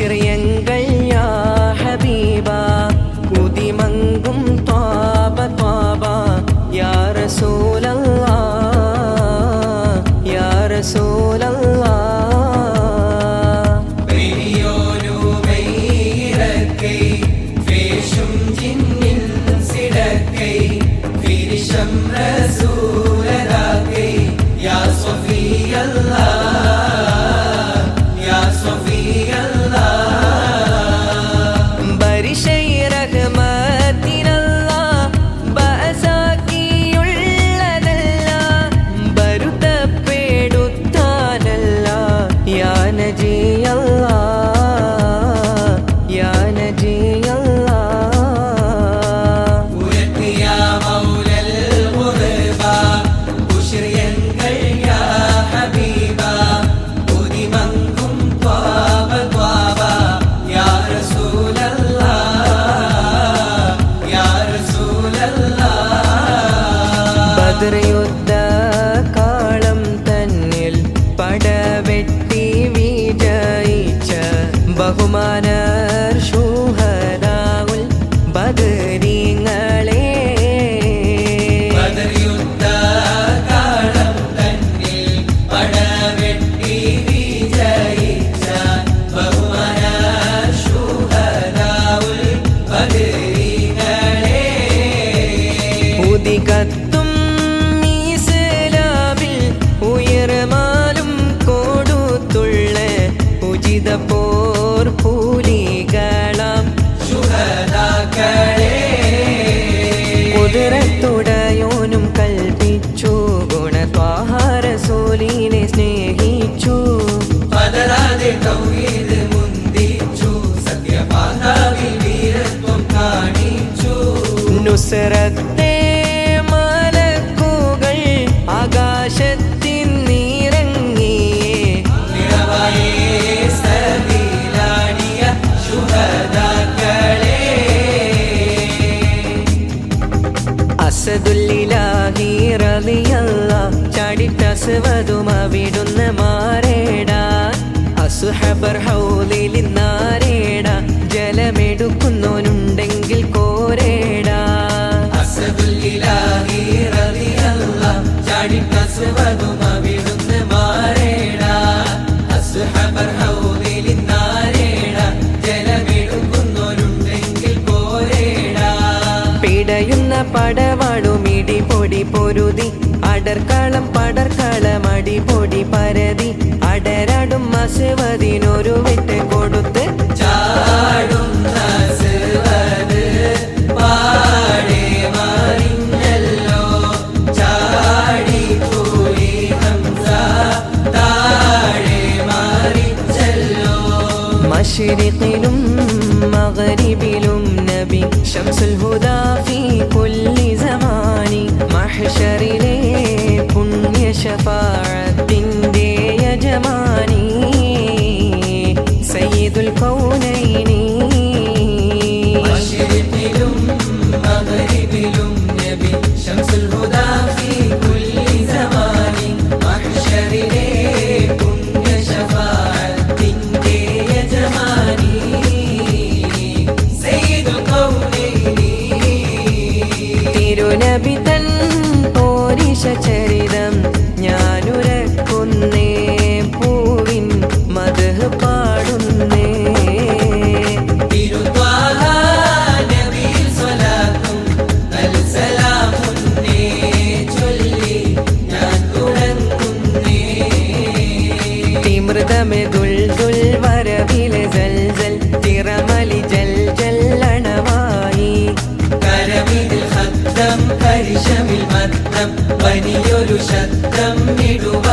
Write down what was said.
ബുഷിറിയങ്ങൾ ബദർ യുദ്ധ കാളം തന്നിൽ പടവെട്ടി വിജയിച്ച ബഹുമാനർ ശൂഹദാവുൽ ബദരീങ്ങളെ. ബദർ യുദ്ധ കാലം തന്നിൽ പടവെട്ടി വിജയിച്ച ബഹുമാന ശൂഹദാവുൽ ബദരീങ്ങളെ. ഉദികത്തും കുതിരത്തുടയോനും കൽപ്പിച്ചു ഗുണത്വാഹാരസൂലിനെ സ്നേഹിച്ചു. പതരാതെ തൗഹീദ് മുന്തിച്ചു സത്യപാതാവിൽ വീരത്വം കാണിച്ചു. നുസറത്തെ അവിടുന്ന് മാറേടാ. അസുഹബർ ഹൗലിൽ നാരേടാ ജലമെടുക്കുന്നോനുണ്ടെങ്കിൽ കോരേടാ. പടവ അവിടുന്ന് മാറേടാ. അസ്ഹബർ ഹൗദിൽ നാരേടാ ജലമെടുക്കുന്നവരുണ്ടെങ്കിൽ കോരേടാ. പിടയുന്ന പടവാളും مشرق لم مغرب لم نبي. شمس الهدى في كل زمان. محشر ليل തിരുനബി തൻ പോരിഷ ചരിതം വലിയൊരു ശബ്ദം ഇടുവാൻ